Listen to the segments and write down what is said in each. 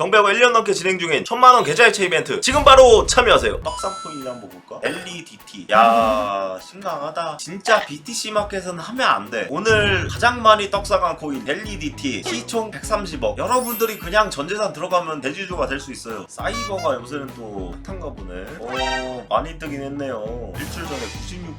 정배고 1년 넘게 진행 중인 천만원 계좌이체 이벤트. 지금 바로 참여하세요. 떡상 코인 한번 볼까? LEDT 야 심각하다. 진짜 BTC 마켓은 하면 안돼. 오늘 가장 많이 떡상한 코인 LEDT 시총 130억. 여러분들이 그냥 전재산 들어가면 대주주가 될 수 있어요. 사이버가 요새는 또 핫한가 보네. 오 많이 뜨긴 했네요. 일주일 전에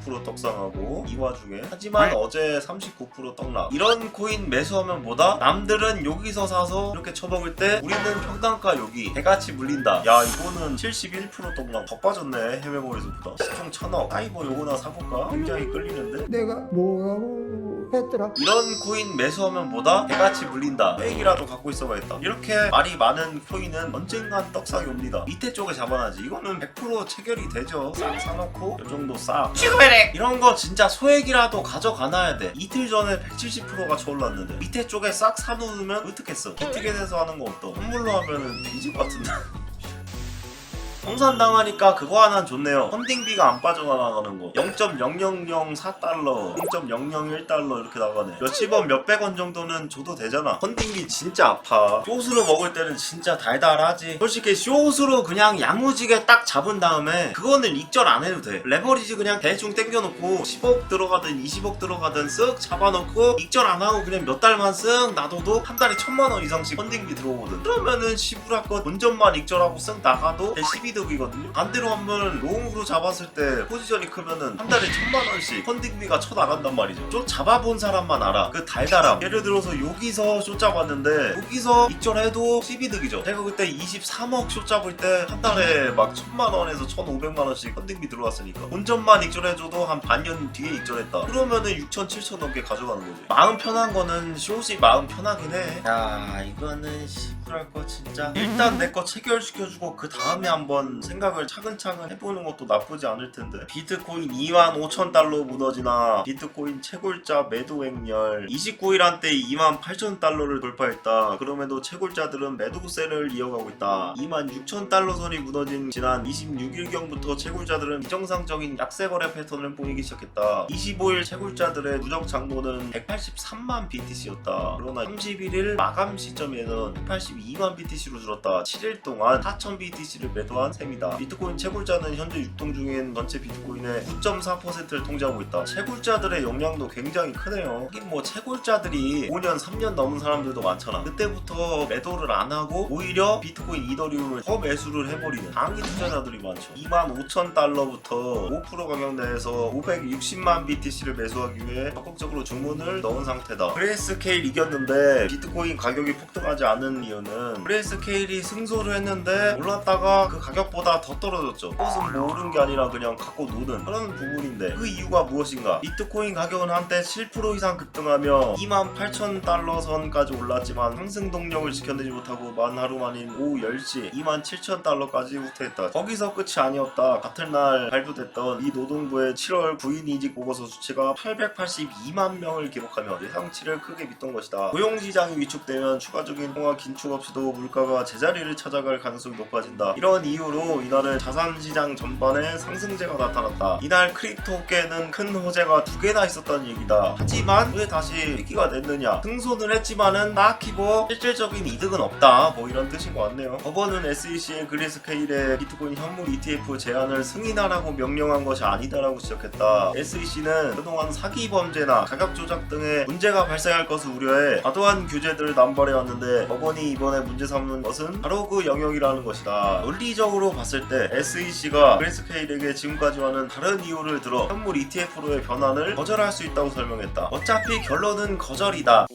96% 떡상하고 이 와중에. 하지만 어제 39% 떡락. 이런 코인 매수하면 뭐다? 남들은 여기서 사서 이렇게 쳐먹을 때 우리는 평단가 여기 개같이 물린다 야 이거는 71% 떡락 더 빠졌네 해외 거래소보다 시총 1000억 사이버 요거나 사볼까? 굉장히 끌리는데? 내가 뭐라고 했더라? 이런 코인 매수하면 뭐다? 개같이 물린다. 백이라도 갖고 있어봐야겠다. 이렇게 말이 많은 코인은 언젠간 떡상이 옵니다. 밑에 쪽에 잡아놔야지. 이거는 100% 체결이 되죠. 싹 사놓고 이 정도 싹. 지금의 이런 거 진짜 소액이라도 가져가놔야 돼. 이틀 전에 170%가 쳐올랐는데 밑에 쪽에 싹 사놓으면 어떻겠어? 비트겟에서 하는 거 어떠? 선물로 하면은 뒤질 것 같은데. 청산당하니까 그거 하나 좋네요. 펀딩비가 안 빠져나가는 거. 0.0004달러, 0.001달러 이렇게 나가네. 몇십 원, 몇백 원 정도는 줘도 되잖아. 펀딩비 진짜 아파. 쇼스로 먹을 때는 진짜 달달하지. 솔직히 쇼스로 그냥 야무지게 딱 잡은 다음에 그거는 익절 안 해도 돼. 레버리지 그냥 대충 땡겨놓고 10억 들어가든 20억 들어가든 쓱 잡아놓고 익절 안 하고 그냥 몇 달만 쓱 놔둬도 한 달에 천만 원 이상씩 펀딩비 들어오거든. 그러면은 시부라껏 본전만 익절하고 쓱 나가도 12 득이거든요. 반대로 한번 롱으로 잡았을 때 포지션이 크면은 한 달에 천만 원씩 펀딩비가 쳐 나간단 말이죠. 좀 잡아본 사람만 알아. 그 달달함. 예를 들어서 여기서 쇼 잡았는데 여기서 익절해도 12득이죠. 제가 그때 23억 쇼 잡을 때 한 달에 막 천만 원에서 1,500만 원씩 펀딩비 들어왔으니까 본전만 익절해줘도 한 반년 뒤에 익절했다. 그러면은 6천, 7천 넘게 가져가는 거지. 마음 편한 거는 쇼시 마음 편하긴 해. 야 이거는 시부랄 거 진짜 일단 내 거 체결시켜주고 그 다음에 한번 생각을 차근차근 해보는 것도 나쁘지 않을 텐데. 비트코인 2만 5천 달러 무너지나 비트코인 채굴자 매도 행렬 29일 한때 2만 8천 달러를 돌파했다. 그럼에도 채굴자들은 매도세를 이어가고 있다. 2만 6천 달러 선이 무너진 지난 26일경부터 채굴자들은 비정상적인 약세 거래 패턴을 보이기 시작했다. 25일 채굴자들의 누적 장모는 183만 BTC였다. 그러나 31일 마감 시점에는 182만 BTC로 줄었다. 7일 동안 4천 BTC를 매도한 셈이다. 비트코인 채굴자는 현재 유통 중인 전체 비트코인의 9.4%를 통제하고 있다. 채굴자들의 영향도 굉장히 크네요. 하긴 뭐 채굴자들이 5년 3년 넘은 사람들도 많잖아. 그때부터 매도를 안 하고 오히려 비트코인 이더리움을 더 매수를 해버리는 장기 투자자들이 많죠. 2만 5천 달러부터 5% 가격 내에서 560만 BTC를 매수하기 위해 적극적으로 주문을 넣은 상태다. 그레이스 케일 이겼는데 비트코인 가격이 폭등하지 않은 이유는 그레이스 케일이 승소를 했는데 올랐다가 그 가격 보다 더 떨어졌죠. 뭐 오른 게 아니라 그냥 갖고 노는 그런 부분인데 그 이유가 무엇인가? 비트코인 가격은 한때 7% 이상 급등하며 2만 8천 달러 선까지 올랐지만 상승 동력을 지켜내지 못하고 만 하루 만인 오후 10시 2만 7천 달러까지 후퇴했다. 거기서 끝이 아니었다. 같은 날 발표됐던 이 노동부의 7월 9인 이직 보고서 수치가 882만 명을 기록하며 예상치를 크게 밑돈 것이다. 고용 시장이 위축되면 추가적인 통화 긴축 없이도 물가가 제자리를 찾아갈 가능성이 높아진다. 이런 이유 로 이날은 자산시장 전반에 상승세가 나타났다. 이날 크립토계는 큰 호재가 두 개나 있었다는 얘기다. 하지만 왜 다시 위기가 됐느냐? 승소는 했지만은 딱히 뭐 실질적인 이득은 없다. 뭐 이런 뜻인 것 같네요. 법원은 SEC의 그리스케일의 비트코인 현물 ETF 제안을 승인하라고 명령한 것이 아니다라고 지적했다. SEC는 그동안 사기 범죄나 가격 조작 등의 문제가 발생할 것을 우려해 과도한 규제들을 남발해 왔는데 법원이 이번에 문제 삼는 것은 바로 그 영역이라는 것이다. 논리적으로 봤을 때 SEC가 그리스케일에게 지금까지와는 다른 이유를 들어 현물 ETF로의 변환을 거절할 수 있다고 설명했다. 어차피 결론은 거절이다